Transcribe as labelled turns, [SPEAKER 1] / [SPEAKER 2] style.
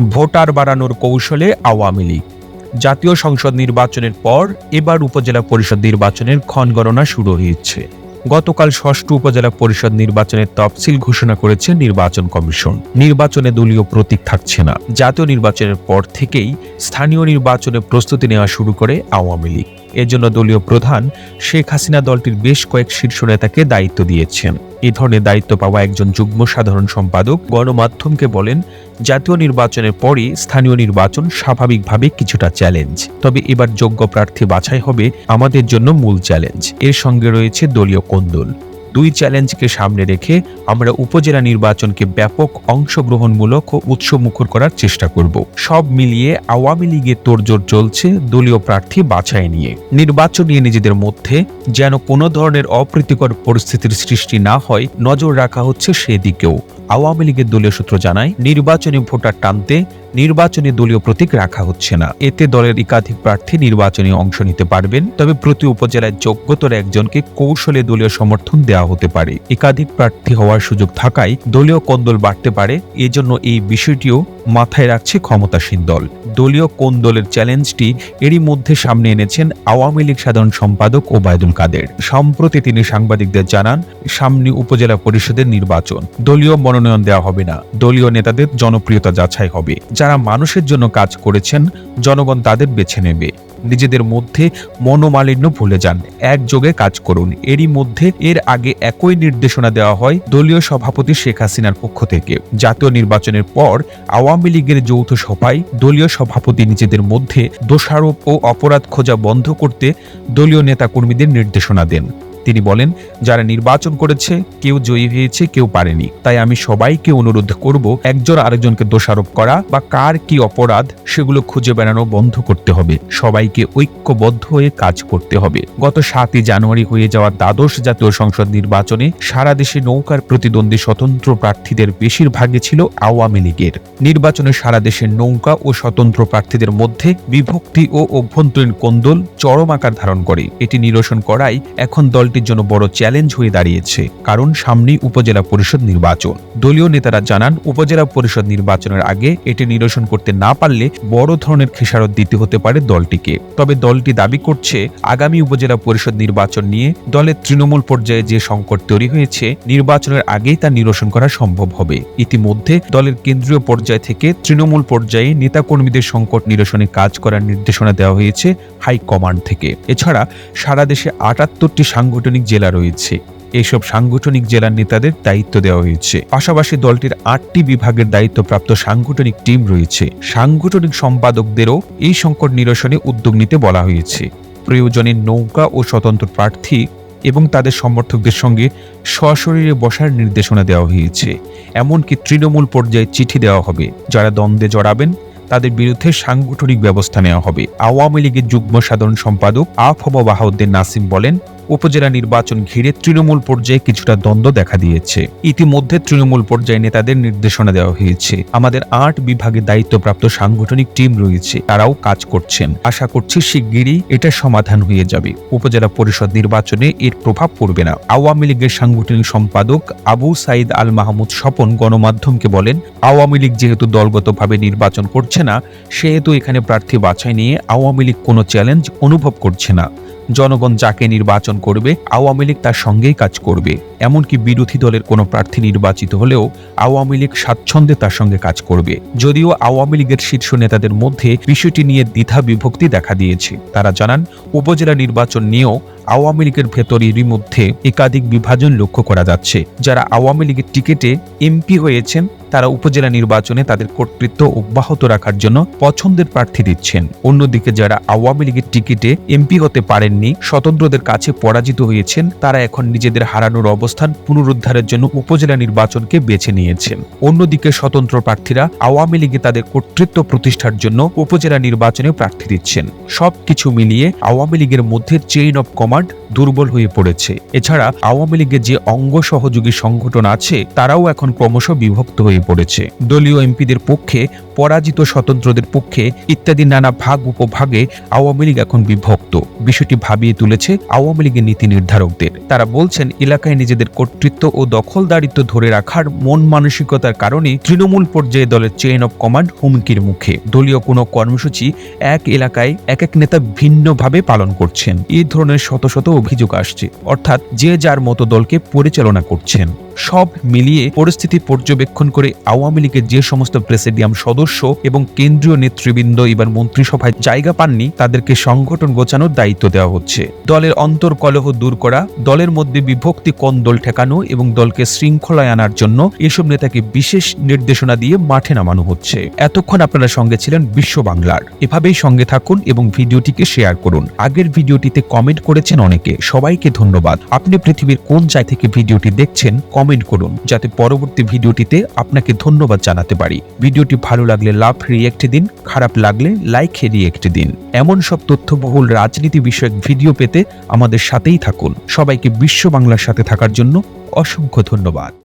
[SPEAKER 1] Voter বাড়ানোর কৌশলে আওয়ামী লীগ। জাতীয় সংসদ নির্বাচনের পর এবার উপজেলা পরিষদ নির্বাচনের ক্ষণগণনা শুরু হয়েছে। গতকাল ষষ্ঠ উপজেলা পরিষদ নির্বাচনের তফসিল ঘোষণা করেছে নির্বাচন কমিশন। নির্বাচনে দলীয় প্রতীক থাকছে না। জাতীয় নির্বাচনের পর থেকেই স্থানীয় নির্বাচনে প্রস্তুতি নেওয়া শুরু করে আওয়ামী লীগ। এজন্য দলীয় প্রধান শেখ হাসিনা দলটির বেশ কয়েক শীর্ষ নেতাকে দায়িত্ব দিয়েছেন। এ ধরনের দায়িত্ব পাওয়া একজন যুগ্ম সাধারণ সম্পাদক গণমাধ্যমকে বলেন, জাতীয় নির্বাচনের পরই স্থানীয় নির্বাচন স্বাভাবিকভাবে কিছুটা চ্যালেঞ্জ। তবে এবার যোগ্য প্রার্থী বাছাই হবে আমাদের জন্য মূল চ্যালেঞ্জ। এর সঙ্গে রয়েছে দলীয় কোন্দল। দুই চ্যালেঞ্জকে সামনে রেখে আমরা উপজেলা নির্বাচনকে ব্যাপক অংশগ্রহণমূলক ও উৎসমুখর করার চেষ্টা করব। সব মিলিয়ে আওয়ামী লীগের তোড়জোড় চলছে দলীয় প্রার্থী বাছাই নিয়ে। নির্বাচন নিয়ে নিজেদের মধ্যে যেন কোনো ধরনের অপ্রীতিকর পরিস্থিতির সৃষ্টি না হয়, নজর রাখা হচ্ছে সেদিকেও। আওয়ামী লীগের দলীয় সূত্র জানায়, নির্বাচনী ভোটার টানতে নির্বাচনী দলীয় প্রতীক রাখা হচ্ছে না। এতে দলের একাধিক প্রার্থী নির্বাচনে অংশ নিতে পারবেন। তবে প্রতি উপজেলায় যোগ্যতর একজনকে কৌশলে দলীয় সমর্থন দেওয়া হতে পারে। একাধিক প্রার্থী হওয়ার সুযোগ থাকায় দলীয় কোন্দল বাড়তে পারে। এজন্য এই বিষয়টিও মাথায় রাখছে ক্ষমতাসীন দল। দলীয় কোন দলের চ্যালেঞ্জটি এরই মধ্যে সামনে এনেছেন আওয়ামী লীগ সাধারণ সম্পাদক ওবায়দুল কাদের। সম্প্রতি তিনি সাংবাদিকদের জানান, সামনে উপজেলা পরিষদের নির্বাচন। দলীয় মনোনয়ন দেওয়া হবে না। দলীয় নেতাদের জনপ্রিয়তা যাচাই হবে। যারা মানুষের জন্য কাজ করেছেন, জনগণ তাদের বেছে নেবে। নিজেদের মধ্যে মনোমালিন্য ভুলে যান। একযোগে কাজ করুন। এরই মধ্যে এর আগে একই নির্দেশনা দেওয়া হয় দলীয় সভাপতি শেখ হাসিনার পক্ষ থেকে। জাতীয় নির্বাচনের পর আওয়ামী লীগের যৌথ সভায় দলীয় সভাপতি নিজেদের মধ্যে দোষারোপ ও অপরাধ খোঁজা বন্ধ করতে দলীয় নেতাকর্মীদের নির্দেশনা দেন। তিনি বলেন, যারা নির্বাচন করেছে, কেউ জয়ী হয়েছে, কেউ পারেনি। তাই আমি সবাইকে অনুরোধ করব একজন আরেকজনকে দোষারোপ করা বা কার কি অপরাধ, সেগুলো খুঁজে বেড়ানো বন্ধ করতে হবে। সবাইকে ঐক্যবদ্ধ হয়ে কাজ করতে হবে। গত সাতই জানুয়ারি হয়ে যাওয়া দ্বাদশ জাতীয় সংসদ নির্বাচনে সারা দেশে নৌকার প্রতিদ্বন্দ্বী স্বতন্ত্র প্রার্থীদের বেশিরভাগই ছিল আওয়ামী লীগের। নির্বাচনে সারা দেশের নৌকা ও স্বতন্ত্র প্রার্থীদের মধ্যে বিভক্তি ও অভ্যন্তরীণ কোন্দল চরম আকার ধারণ করে। এটি নিরসন করাই এখন দলটির জন্য বড় চ্যালেঞ্জ হয়ে দাঁড়িয়েছে, কারণ সামনেই উপজেলা পরিষদ নির্বাচন। দলীয় নেতারা জানান, উপজেলা পরিষদ নির্বাচনের আগে এটি নিরসন করতে না পারলে বড় ধরনের খেসারত দিতে হতে পারে দলটিকে। তবে দলটি দাবি করছে, আগামী উপজেলা পরিষদ নির্বাচন নিয়ে দলের তৃণমূল পর্যায়ে যে সংকট তৈরি হয়েছে, নির্বাচনের আগেই তা নিরসন করা সম্ভব হবে। ইতিমধ্যে দলের কেন্দ্রীয় পর্যায় থেকে তৃণমূল পর্যায়ে নেতাকর্মীদের সংকট নিরসনে কাজ করার নির্দেশনা দেওয়া হয়েছে হাইকমান্ড থেকে। এছাড়া সারা দেশে আটাত্তরটি সাংগঠনিক জেলা রয়েছে। এসব সাংগঠনিক জেলার নেতাদের দায়িত্ব দেওয়া হয়েছে। পাশাপাশি দলটির আটটি বিভাগের দায়িত্বপ্রাপ্ত সাংগঠনিক টিম রয়েছে। সাংগঠনিক সম্পাদকদেরও এই সংকট নিরসনে উদ্যোগ নিতে বলা হয়েছে। প্রয়োজনে নৌকা ও স্বতন্ত্র প্রার্থী এবং তাদের সমর্থকদের সঙ্গে সশরীরে বসার নির্দেশনা দেওয়া হয়েছে। এমনকি তৃণমূল পর্যায়ে চিঠি দেওয়া হবে। যারা দ্বন্দ্বে জড়াবেন, তাদের বিরুদ্ধে সাংগঠনিক ব্যবস্থা নেওয়া হবে। আওয়ামী লীগের যুগ্ম সাধারণ সম্পাদক আফম বাহাউদ্দিন নাসিম বলেন উপজেলা নির্বাচন ঘিরে তৃণমূল পর্যায়ে কিছুটা দ্বন্দ্ব দেখা দিয়েছে। ইতিমধ্যে তৃণমূল পর্যায়ে নেতাদের নির্দেশনা দেওয়া হয়েছে। আমাদের আট বিভাগে দায়িত্বপ্রাপ্ত সাংগঠনিক টিম রয়েছে। তারাও কাজ করছেন। আশা করছি শিগগিরই এটা সমাধান হয়ে যাবে। উপজেলা পরিষদ নির্বাচনে এর প্রভাব পড়বে না। আওয়ামী লীগের সাংগঠনিক সম্পাদক আবু সাইদ আল মাহমুদ স্বপন গণমাধ্যমকে বলেন, আওয়ামী লীগ যেহেতু দলগতভাবে নির্বাচন করছে না, সেহেতু এখানে প্রার্থী বাছাই নিয়ে আওয়ামী লীগ কোনো চ্যালেঞ্জ অনুভব করছে না। জনগণ যাকে নির্বাচন করবে, আওয়ামী লীগ তার সঙ্গেই কাজ করবে। এমনকি বিরোধী দলের কোনো প্রার্থী নির্বাচিত হলেও আওয়ামী লীগ স্বাচ্ছন্দ্যে তার সঙ্গে কাজ করবে। যদিও আওয়ামী লীগের শীর্ষ নেতাদের মধ্যে বিষয়টি নিয়ে দ্বিধা বিভক্তি দেখা দিয়েছে। তারা জানান, উপজেলা নির্বাচন নিয়েও আওয়ামী লীগের ভেতরেরই মধ্যে একাধিক বিভাজন লক্ষ্য করা যাচ্ছে। যারা আওয়ামী লীগের টিকিটে এমপি হয়েছেন তারা উপজেলা নির্বাচনে তাদের কর্তৃত্ব অব্যাহত রাখার জন্য পছন্দের প্রার্থী দিচ্ছেন। অন্যদিকে যারা আওয়ামী লীগের টিকিটে এমপি হতে পারেননি, স্বতন্ত্রদের কাছে পরাজিত হয়েছেন, তারা এখন নিজেদের হারানোর অবস্থান পুনরুদ্ধারের জন্য উপজেলা নির্বাচনকে বেছে নিয়েছেন। অন্যদিকে স্বতন্ত্র প্রার্থীরা আওয়ামী লীগে তাদের কর্তৃত্ব প্রতিষ্ঠার জন্য উপজেলা নির্বাচনে প্রার্থী দিচ্ছেন। সবকিছু মিলিয়ে আওয়ামী লীগের মধ্যে চেইন অব কমান্ড দুর্বল হয়ে পড়েছে। এছাড়া আওয়ামী লীগের যে অঙ্গ সহযোগী সংগঠন আছে, তারাও এখন ক্রমশ বিভক্ত হয়ে হয়ে পড়েছে। দলীয় এমপিদের পক্ষে, পরাজিত স্বতন্ত্রদের পক্ষে ইত্যাদি নানা ভাগ উপভাগে আওয়ামী লীগ এখন বিভক্ত। বিষয়টি ভাবিয়ে তুলেছে আওয়ামী লীগের নীতি নির্ধারকদের। তারা বলছেন, এলাকায় নিজেদের কর্তৃত্ব ও দখলদারিত্ব ধরে রাখার মন মানসিকতার কারণে তৃণমূল পর্যায়ে দলের চেইন অব কমান্ড হুমকির মুখে। দলীয় কোনো কর্মসূচি এক এলাকায় এক এক নেতা ভিন্নভাবে পালন করছেন। এই ধরনের শত শত অভিযোগ আসছে। অর্থাৎ যে যার মতো দলকে পরিচালনা করছেন। সব মিলিয়ে পরিস্থিতি পর্যবেক্ষণ করে আওয়ামী লীগের যে সমস্ত প্রেসিডিয়াম সদস্য এবং কেন্দ্রীয় নেতৃবৃন্দ, এবার মন্ত্রিসভায় জায়গা পাননি, তাদেরকে সংগঠন গোছানোর দায়িত্ব দেওয়া হচ্ছে। দলের অন্তর্কলহ দূর করা, দলের মধ্যে বিভক্তি কোন দল ঠেকানো এবং দলকে শৃঙ্খলায় আনার জন্য এসব নেতাকে বিশেষ নির্দেশনা দিয়ে মাঠে নামানো হচ্ছে। এতক্ষণ আপনারা সঙ্গে ছিলেন বিশ্ব বাংলার। এভাবেই সঙ্গে থাকুন এবং ভিডিওটিকে শেয়ার করুন। আগের ভিডিওটিতে কমেন্ট করেছেন অনেকে। সবাইকে ধন্যবাদ। আপনি পৃথিবীর কোন জায় থেকে ভিডিওটি দেখছেন, কমেন্ট করুন, যাতে পরবর্তী ভিডিওটিতে আপনাকে ধন্যবাদ জানাতে পারি। ভিডিওটি ভালো লাগলে লাভ রিয়েক্ট দিন, খারাপ লাগলে লাইক রিয়েক্ট দিন। এমন সব তথ্যবহুল রাজনীতি বিষয়ক ভিডিও পেতে আমাদের সাথেই থাকুন। সবাইকে বিশ্ব বাংলার সাথে থাকার জন্য অসংখ্য ধন্যবাদ।